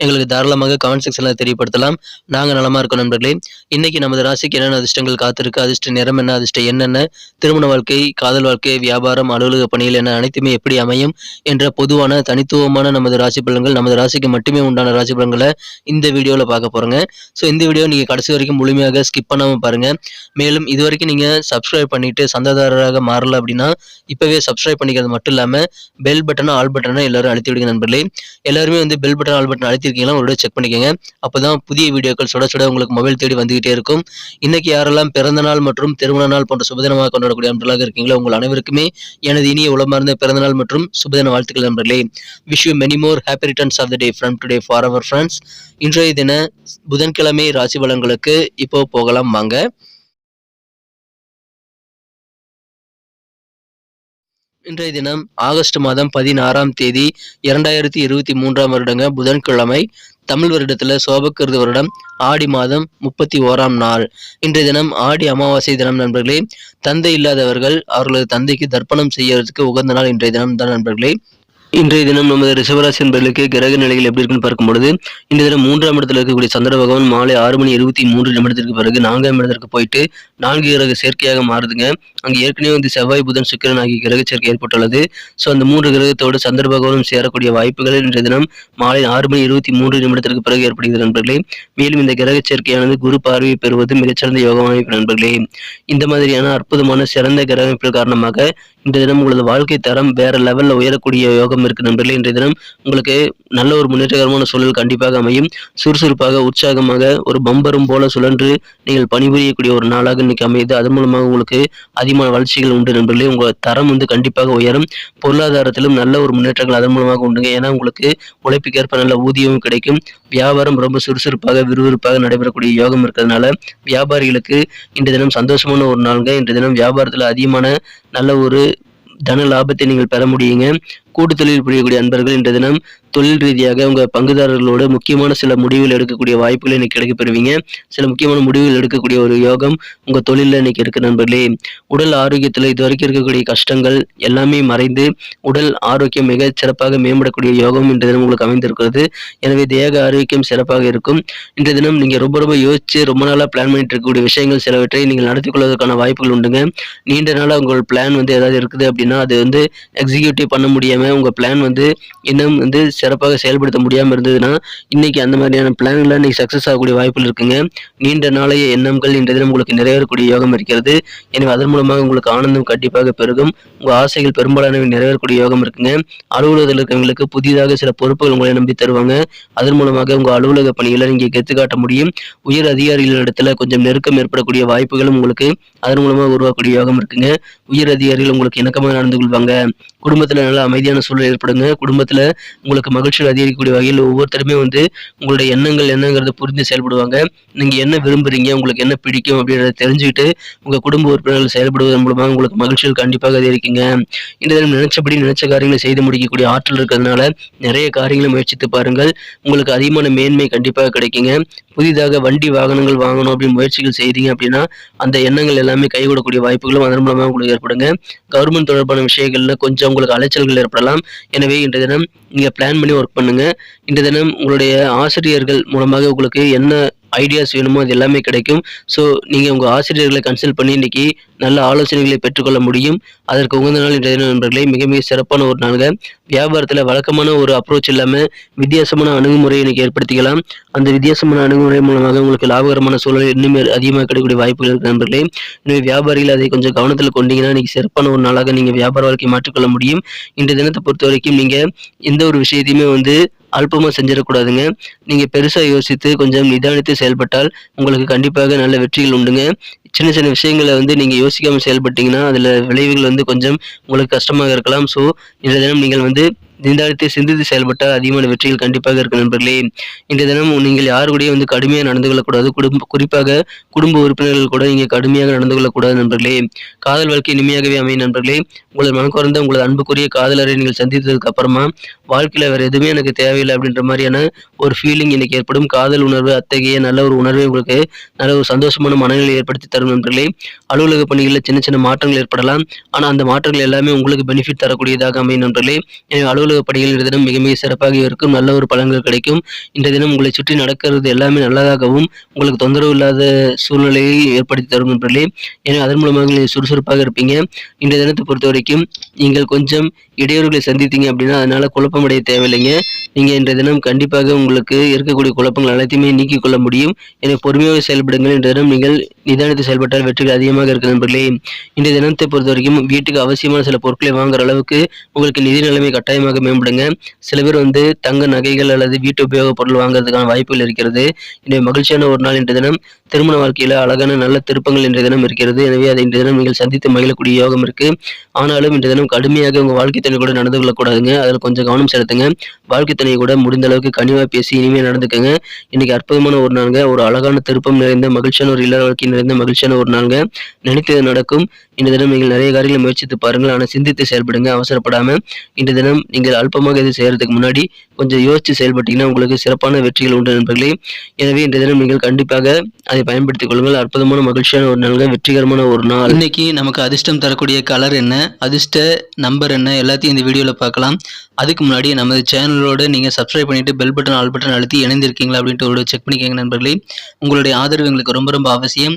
எங்களுக்கு தாராளமாக கமெண்ட் செக்ஷனில் தெரியப்படுத்தலாம். நாங்கள் நலமாக இருக்கோம் நண்பர்களே. இன்னைக்கு நமது ராசிக்கு என்னென்ன அதிர்ஷ்டங்கள் காத்திருக்கு? அதிர்ஷ்ட நிறம் என்ன? அதிர்ஷ்டம் என்னென்ன திருமண வாழ்க்கை காதல் வாழ்க்கை வியாபாரம் அலுவலக பணிகள் என அனைத்துமே எப்படி அமையும்? என்ற பொதுவான தனித்துவமான நமது ராசி பலன்கள் நமது ராசிக்கு மட்டுமே உண்டான ராசி பலன்களை இந்த வீடியோவில் பார்க்க போகிறோங்க ஸோ இந்த வீடியோ நீங்கள் கடைசி வரைக்கும் முழுமையாக ஸ்கிப் பண்ணாமல் பாருங்கள் மேலும் இது வரைக்கும் நீங்கள் சப்ஸ்கிரைப் பண்ணிட்டு சந்தாதாரராக மாறல அப்படின்னா இப்போவே சப்ஸ்கிரைப் பண்ணிக்கிறது மட்டும் இல்லாமல் பெல் பட்டனும் ஆல் பட்டனும் எல்லாரும் அழுத்தி விடுங்க நண்பர்களே. எல்லாருமே வந்து பெல் பட்டன் ஆல் பட்டன் அழுத்திருக்கீங்களா ஒரு செக் பண்ணிக்கோங்க. அப்போ புதிய வீடியோக்கள் சுட சுட உங்களுக்கு மொபைல் தேடி வந்துகிட்டே இருக்கும். இன்னைக்கு யாரெல்லாம் பிறந்த நாள் மற்றும் திருமண நாள் போன்ற சுபதினமாக கொண்டாடக்கூடிய அன்றலாக இருக்கீங்களோ உங்கள் அனைவருக்குமே எனது இனிய உளமார்ந்த பிறந்த நாள் மற்றும் சுபதின வாழ்த்துக்கள் நண்பர்களே. Wish you many more happy returns of the day from today for our friends இன்றைய தின புதன்கிழமை ராசி பலன்களுக்கு இப்போ போகலாம் வாங்க. இன்றைய தினம் ஆகஸ்ட் மாதம் பதினாறாம் தேதி இரண்டாயிரத்தி இருபத்தி மூன்றாம் வருடங்க புதன்கிழமை தமிழ் வருடத்துல சோபக்கிருது வருடம் ஆடி மாதம் முப்பத்தி ஓராம் நாள். இன்றைய தினம் ஆடி அமாவாசை தினம் நண்பர்களே தந்தை இல்லாதவர்கள் அவர்களது தந்தைக்கு தர்ப்பணம் செய்யறதுக்கு உகந்த நாள் இன்றைய தினம் தான் நண்பர்களே. இன்றைய தினம் நமது ரிஷபராசி என்பர்களுக்கு கிரக நிலைகள் எப்படி இருக்குன்னு பார்க்கும்பொழுது இன்றைய தினம் மூன்றாம் இடத்துல இருக்கக்கூடிய சந்திர பகவான் மாலை ஆறு மணி இருபத்தி மூன்று நிமிடத்திற்கு பிறகு நான்காம் இடத்திற்கு போயிட்டு நான்கு கிரக சேர்க்கையாக மாறுதுங்க. அங்கே ஏற்கனவே வந்து செவ்வாய் புதன் சுக்கிரன் ஆகிய கிரக சேர்க்கை ஏற்பட்டுள்ளது. ஸோ அந்த மூன்று கிரகத்தோடு சந்திர பகவானும் சேரக்கூடிய வாய்ப்புகள் இன்றைய தினம் மாலை ஆறு மணி இருபத்தி மூன்று நிமிடத்திற்கு பிறகு ஏற்படுகிறது நண்பர்களே. மேலும் இந்த கிரக சேர்க்கையானது குரு பார்வையை பெறுவது மிகச்சிறந்த யோகமான நண்பர்களே. இந்த மாதிரியான அற்புதமான சிறந்த கிரக காரணமாக இன்றைய தினம் உங்களது வாழ்க்கை தரம் வேற லெவல்ல உயரக்கூடிய யோகம் இருக்கு நண்பர்களே இன்றைய தினம் உங்களுக்கு நல்ல ஒரு முன்னேற்றகரமான சூழல் கண்டிப்பாக அமையும். சுறுசுறுப்பாக உற்சாகமாக ஒரு பம்பரும் போல சுழன்று நீங்கள் பணிபுரியக்கூடிய ஒரு நாளாக இன்னைக்கு அமையுது. அதன் மூலமாக உங்களுக்கு அதிகமான வளர்ச்சிகள் உண்டு நண்பர்களே. உங்கள் தரம் வந்து கண்டிப்பாக உயரும். பொருளாதாரத்திலும் நல்ல ஒரு முன்னேற்றங்கள் அதன் மூலமாக உண்டுங்க. ஏன்னா உங்களுக்கு உழைப்புக்கேற்ப நல்ல ஊதியமும் கிடைக்கும். வியாபாரம் ரொம்ப சுறுசுறுப்பாக விறுவிறுப்பாக நடைபெறக்கூடிய யோகம் இருக்கிறதுனால வியாபாரிகளுக்கு இன்றைய தினம் சந்தோஷமான ஒரு நாளுங்க. இன்றைய தினம் வியாபாரத்தில் அதிகமான நல்ல ஒரு தன லாபத்தை நீங்கள் பெற முடியுங்க. கூட்டு தொழில் புரியக்கூடிய அன்பர்கள் இன்றைய தினம் தொழில் ரீதியாக உங்கள் பங்குதாரர்களோட முக்கியமான சில முடிவுகள் எடுக்கக்கூடிய வாய்ப்புகளை இன்னைக்கு கிடைக்க பெறுவீங்க சில முக்கியமான முடிவுகள் எடுக்கக்கூடிய ஒரு யோகம் உங்கள் தொழிலில் இன்னைக்கு இருக்கு நண்பர்களே. உடல் ஆரோக்கியத்தில் இது வரைக்கும் இருக்கக்கூடிய கஷ்டங்கள் எல்லாமே மறைந்து உடல் ஆரோக்கியம் மிக சிறப்பாக மேம்படக்கூடிய யோகம் இன்றைய தினம் உங்களுக்கு அமைந்திருக்கிறது. எனவே தேக ஆரோக்கியம் சிறப்பாக இருக்கும். இன்றைய தினம் நீங்கள் ரொம்ப ரொம்ப யோசிச்சு ரொம்ப நாளாக பிளான் பண்ணிட்டு இருக்கக்கூடிய விஷயங்கள் சிலவற்றை நீங்கள் நடத்தி கொள்வதற்கான வாய்ப்புகள் உண்டுங்க. நீண்ட நாளாக உங்கள் பிளான் வந்து ஏதாவது இருக்குது அப்படின்னா அது வந்து எக்ஸிக்யூட்டிவ் பண்ண முடியாமல் முடியாம உங்கள் பிளான் வந்து இன்னும் வந்து சிறப்பாக செயல்படுத்த முடியாமல் இருந்ததுன்னா இன்னைக்கு அந்த மாதிரியான பிளான்களை இன்றைக்கி சக்ஸஸ் ஆகக்கூடிய வாய்ப்புகள் இருக்குங்க. நீண்ட நாளைய எண்ணங்கள் இன்றைய தினம் உங்களுக்கு நிறைவேறக்கூடிய யோகம் இருக்கிறது. எனவே அதன் மூலமாக உங்களுக்கு ஆனந்தம் கண்டிப்பாக பெருகும். உங்கள் ஆசைகள் பெரும்பாலானவை நிறைவேறக்கூடிய யோகம் இருக்குங்க. அலுவலகத்தில் இருக்கவங்களுக்கு புதிதாக சில பொறுப்புகள் உங்களை நம்பி தருவாங்க. அதன் மூலமாக உங்கள் அலுவலக பணிகளை நீங்கள் கெத்து காட்ட முடியும். உயர் அதிகாரிகளிடத்துல கொஞ்சம் நெருக்கம் ஏற்படக்கூடிய வாய்ப்புகளும் உங்களுக்கு அதன் மூலமாக உருவாக்கக்கூடிய யோகம் இருக்குங்க. உயர் அதிகாரிகள் உங்களுக்கு இணக்கமாக நடந்து கொள்வாங்க. குடும்பத்தில் நல்ல அமைதியான சூழல் ஏற்படுங்க. குடும்பத்தில் உங்களுக்கு மகிழ்ச்சிகள் அதிகரிக்கக்கூடிய வகையில் ஒவ்வொருத்தருமே வந்து உங்களுடைய எண்ணங்கள் என்னங்கிறத புரிந்து செயல்படுவாங்க. நீங்கள் என்ன விரும்புறீங்க உங்களுக்கு என்ன பிடிக்கும் அப்படின்றத தெரிஞ்சுக்கிட்டு உங்கள் குடும்ப உறுப்பினர்கள் செயல்படுவதன் மூலமாக உங்களுக்கு மகிழ்ச்சிகள் கண்டிப்பாக அதிகரிக்குங்க. இந்த தினம் நினைச்சபடி நினைச்ச காரியங்களை செய்து முடிக்கக்கூடிய ஆற்றல் இருக்கிறதுனால நிறைய காரியங்களை முயற்சித்து பாருங்கள். உங்களுக்கு அதிகமான மேன்மை கண்டிப்பாக கிடைக்குங்க. புதிதாக வண்டி வாகனங்கள் வாங்கணும் அப்படின்னு முயற்சிகள் செய்கிறீங்க அப்படின்னா அந்த எண்ணங்கள் எல்லாமே கைகூடக்கூடிய வாய்ப்புகளும் அதன் மூலமாக உங்களுக்கு ஏற்படுங்க. கவர்மெண்ட் தொடர்பான விஷயங்களில் கொஞ்சம் உங்களுக்கு அலைச்சல்கள் ஏற்படலாம். எனவே இன்றைய தினம் நீங்கள் பிளான் பண்ணி ஒர்க் பண்ணுங்க. இன்றைய தினம் உங்களுடைய ஆசிரியர்கள் மூலமாக உங்களுக்கு என்ன ஐடியாஸ் வேணுமோ அது எல்லாமே கிடைக்கும். ஸோ நீங்கள் உங்கள் ஆசிரியர்களை கன்சல்ட் பண்ணி இன்னைக்கு நல்ல ஆலோசனைகளை பெற்றுக்கொள்ள முடியும். அதற்கு உகந்த நாள் இன்றைய தினம் நண்பர்களே மிக மிக சிறப்பான ஒரு நாளுங்க. வியாபாரத்தில் வழக்கமான ஒரு அப்ரோச் இல்லாமல் வித்தியாசமான அணுகுமுறையை இன்னைக்கு ஏற்படுத்திக்கலாம். அந்த வித்தியாசமான அணுகுமுறை மூலமாக உங்களுக்கு லாபகரமான சூழல் இன்னுமே அதிகமாக கிடைக்கக்கூடிய வாய்ப்புகள் இருக்கு நண்பர்களே. எனவே வியாபாரிகள் அதை கொஞ்சம் கவனத்தில் கொண்டீங்கன்னா இன்னைக்கு சிறப்பான ஒரு நாளாக நீங்கள் வியாபார வாழ்க்கையை மாற்றிக்கொள்ள முடியும். இன்றைய தினத்தை பொறுத்த வரைக்கும் நீங்கள் எந்த ஒரு விஷயத்தையுமே வந்து அல்பமாக செஞ்சிடக்கூடாதுங்க. நீங்கள் பெருசாக யோசித்து கொஞ்சம் நிதானித்து செயல்பட்டால் உங்களுக்கு கண்டிப்பாக நல்ல வெற்றிகள் உண்டுங்க. சின்ன சின்ன விஷயங்களை வந்து நீங்கள் யோசிக்காமல் செயல்பட்டீங்கன்னா அதில் விளைவுகள் வந்து கொஞ்சம் உங்களுக்கு கஷ்டமாக இருக்கலாம். ஸோ இன்றைய தினம் நீங்கள் வந்து நிதானித்து சிந்தித்து செயல்பட்டால் அதிகமான வெற்றிகள் கண்டிப்பாக இருக்கும் நண்பர்களே. இந்த தினம் நீங்கள் யார் கூடயும் வந்து கடுமையாக நடந்து கொள்ளக்கூடாது. குடும்ப குறிப்பாக குடும்ப உறுப்பினர்கள் கூட நீங்கள் கடுமையாக நடந்து கொள்ளக்கூடாது நண்பர்களே. காதல் வாழ்க்கை இனிமையாகவே அமையும் நண்பர்களே. உங்களது மனக்குறந்த உங்களது அன்புக்குரிய காதலரை நீங்கள் சந்தித்ததுக்கு அப்புறமா வாழ்க்கையில் வேறு எதுவுமே எனக்கு தேவையில்லை அப்படின்ற மாதிரியான ஒரு ஃபீலிங் இன்னைக்கு ஏற்படும். காதல் உணர்வு அத்தகைய நல்ல ஒரு உணர்வை உங்களுக்கு நல்ல ஒரு சந்தோஷமான மனநிலை ஏற்படுத்தி தரும் நண்பர்களே. அலுவலக பணிகளில் சின்ன சின்ன மாற்றங்கள் ஏற்படலாம். ஆனால் அந்த மாற்றங்கள் எல்லாமே உங்களுக்கு பெனிஃபிட் தரக்கூடியதாக அமையும் நண்பர்களே. எனவே அலுவலக பணிகள் இந்த தினம் மிக மிக சிறப்பாக இருக்கும். நல்ல ஒரு பலன்கள் கிடைக்கும். இந்த தினம் உங்களை சுற்றி நடக்கிறது எல்லாமே நல்லதாகவும் உங்களுக்கு தொந்தரவு இல்லாத சூழ்நிலையை ஏற்படுத்தி தரும் நண்பர்களே. எனவே அதன் மூலமாக நீங்கள் சுறுசுறுப்பாக இருப்பீங்க. இந்த தினத்தை பொறுத்த வரைக்கும் நீங்கள் கொஞ்சம் இடையூறுகளை சந்தித்தீங்க அப்படின்னா அதனால குழப்பமடைய தேவையில்லைங்க. நீங்கள் இன்றைய தினம் கண்டிப்பாக உங்களுக்கு இருக்கக்கூடிய குழப்பங்கள் அனைத்தையுமே நீக்கிக் கொள்ள முடியும். எனவே பொறுமையாக செயல்படுங்கள். இன்றைய தினம் நீங்கள் நிதானித்து செயல்பட்டால் வெற்றிகள் அதிகமாக இருக்கு நண்பர்களே. இன்றைய தினத்தை பொறுத்த வரைக்கும் வீட்டுக்கு அவசியமான சில பொருட்களை வாங்குற அளவுக்கு உங்களுக்கு நிதி நிலைமை கட்டாயமாக மேம்படுங்க. சில பேர் வந்து தங்க நகைகள் அல்லது வீட்டு உபயோகப் பொருள் வாங்குறதுக்கான வாய்ப்புகள் இருக்கிறது. இன்றைய மகிழ்ச்சியான ஒரு நாள் இன்றைய தினம். திருமண வாழ்க்கையில் அழகான நல்ல திருப்பங்கள் இன்றைய தினம் இருக்கிறது. எனவே அதை இன்றைய தினம் நீங்கள் சந்தித்து மகிழக்கூடிய யோகம் இருக்கு. ஆனாலும் இன்றைய தினம் கடுமையாக உங்கள் வாழ்க்கை துணை கூட நடந்து கொள்ளக்கூடாதுங்க. அதில் கொஞ்சம் கவனம் செலுத்துங்க. வாழ்க்கை துணை கூட முடிந்த அளவுக்கு கனிவாக பேசி இனிமையாக நடந்துக்கங்க. இன்னைக்கு அற்புதமான ஒரு நாளுங்க. ஒரு அழகான திருப்பம் நிறைந்த மகிழ்ச்சியான ஒரு இல்லாத வாழ்க்கை நிறைந்த மகிழ்ச்சியான ஒரு நாளுங்க. நினைத்தது நடக்கும். இந்த தினம் நீங்கள் நிறைய காரியங்களை முயற்சித்து பாருங்கள். ஆனால் சிந்தித்து செயல்படுங்க. அவசரப்படாம இந்த தினம் நீங்கள் அல்பமாக எது செய்யறதுக்கு முன்னாடி கொஞ்சம் யோசித்து செயல்பட்டீங்கன்னா உங்களுக்கு சிறப்பான வெற்றிகள் உண்டு நண்பர்களே. எனவே இந்த தினம் நீங்கள் கண்டிப்பாக அதை பயன்படுத்திக் கொள்ளுங்கள். அற்புதமான மகிழ்ச்சியான ஒரு நாளுங்க. வெற்றிகரமான ஒரு நாள். இன்னைக்கு நமக்கு அதிர்ஷ்டம் தரக்கூடிய கலர் என்ன? அதிர்ஷ்ட நம்பர் என்ன? எல்லாத்தையும் இந்த வீடியோவில் பார்க்கலாம். அதுக்கு முன்னாடி நமது சேனலோடு நீங்கள் சப்ஸ்கிரைப் பண்ணிவிட்டு பெல் பட்டன் ஆல் பட்டன் அழுத்தி இணைந்திருக்கீங்களா அப்படின்ட்டு ஒரு செக் பண்ணிக்கோங்க நண்பர்களே. உங்களுடைய ஆதரவு எங்களுக்கு ரொம்ப ரொம்ப அவசியம்.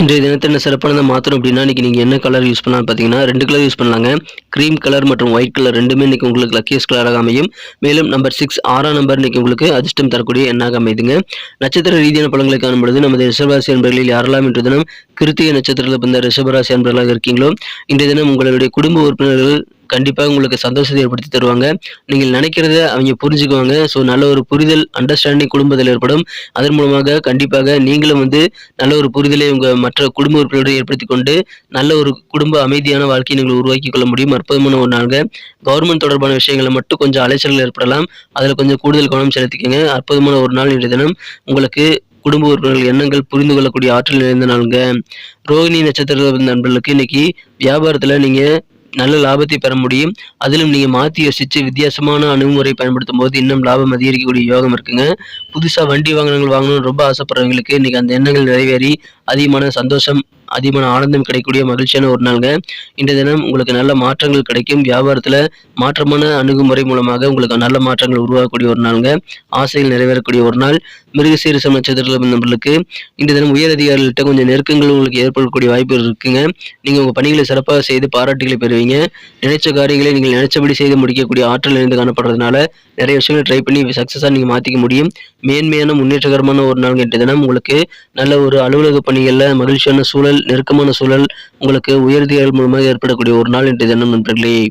இன்றைய தினத்தில் என்ன சிறப்பானதை மாற்றணும் அப்படின்னா இன்றைக்கி நீங்கள் என்ன கலர் யூஸ் பண்ணலாம் பார்த்தீங்கன்னா ரெண்டு கலர் யூஸ் பண்ணலாங்க. க்ரீம் கலர் மற்றும் ஒயிட் கலர் ரெண்டுமே இன்றைக்கி உங்களுக்கு லக்கியஸ்ட் கலராக அமையும். மேலும் நம்பர் சிக்ஸ் ஆறாம் நம்பர் இன்றைக்கி உங்களுக்கு அதிர்ஷ்டம் தரக்கூடிய எண்ணாக அமைதுங்க. நட்சத்திர ரீதியான பழங்களை காணும்பொழுது நமது ரிஷபராசி என்பர்களில் யாரெல்லாம் இன்று தினம் கிருத்திகை நட்சத்திரத்தில் பிறந்த ரிஷபராசி என்பர்களாக இருக்கீங்களோ இன்றைய தினம் உங்களுடைய குடும்ப உறுப்பினர்கள் கண்டிப்பாக உங்களுக்கு சந்தோஷத்தை ஏற்படுத்தி தருவாங்க. நீங்கள் நினைக்கிறத அவங்க புரிஞ்சுக்குவாங்க. ஸோ நல்ல ஒரு புரிதல் அண்டர்ஸ்டாண்டிங் குடும்பத்தில் ஏற்படும். அதன் மூலமாக கண்டிப்பாக நீங்களும் வந்து நல்ல ஒரு புரிதலை உங்கள் மற்ற குடும்ப உறுப்பினரோடு ஏற்படுத்தி கொண்டு நல்ல ஒரு குடும்ப அமைதியான வாழ்க்கையை நீங்கள் உருவாக்கி கொள்ள முடியும். அற்புதமான ஒரு நாளுங்க. கவர்மெண்ட் தொடர்பான விஷயங்களை மட்டும் கொஞ்சம் அலைச்சல்கள் ஏற்படலாம். அதில் கொஞ்சம் கூடுதல் கவனம் செலுத்திக்கங்க. அற்புதமான ஒரு நாள் இன்றைய தினம். உங்களுக்கு குடும்ப உறுப்பினர்கள் எண்ணங்கள் புரிந்து கொள்ளக்கூடிய ஆற்றல் நிறைந்த நாளுங்க. ரோகிணி நட்சத்திர நண்பர்களுக்கு இன்னைக்கு வியாபாரத்தில் நீங்கள் நல்ல லாபத்தை பெற முடியும். அதிலும் நீங்கள் மாற்றி யோசித்து வித்தியாசமான அணுகுமுறை பயன்படுத்தும் போது இன்னும் லாபம் அதிகரிக்கக்கூடிய யோகம் இருக்குங்க. புதுசாக வண்டி வாகனங்கள் வாங்கணும்னு ரொம்ப ஆசைப்படுறவங்களுக்கு இன்றைக்கி அந்த எண்ணங்கள் நிறைவேறி அதிகமான சந்தோஷம் அதிகமான ஆனந்தம் கிடைக்கக்கூடிய மகிழ்ச்சியான ஒரு நாளுங்க. இன்றைய தினம் உங்களுக்கு நல்ல மாற்றங்கள் கிடைக்கும். வியாபாரத்தில் மாற்றமான அணுகுமுறை மூலமாக உங்களுக்கு நல்ல மாற்றங்கள் உருவாகக்கூடிய ஒரு நாளுங்க. ஆசைகள் நிறைவேறக்கூடிய ஒரு நாள். மிருகசீரிசம் நட்சத்திரத்தில் நம்மளுக்கு இந்த தினம் உயர் அதிகாரிகள்கிட்ட கொஞ்சம் நெருக்கங்கள் உங்களுக்கு ஏற்படக்கூடிய வாய்ப்பு இருக்குங்க. நீங்கள் உங்கள் பணிகளை சிறப்பாக செய்து பாராட்டுகளை பெறுவீங்க. நினைச்ச காரியங்களை நீங்கள் நினைச்சபடி செய்து முடிக்கக்கூடிய ஆற்றல் இருந்து காணப்படுறதுனால நிறைய விஷயங்களை ட்ரை பண்ணி சக்ஸஸாக நீங்கள் மாற்றிக்க முடியும். மேன்மையான முன்னேற்றகரமான ஒரு நாள் இன்றைய தினம். உங்களுக்கு நல்ல ஒரு அலுவலக பணிகளில் மகிழ்ச்சியான சூழல் நெருக்கமான சூழல் உங்களுக்கு உயர்திகள் மூலமாக ஏற்படக்கூடிய ஒரு நாள் இன்றைய தினம் நண்பர்களே.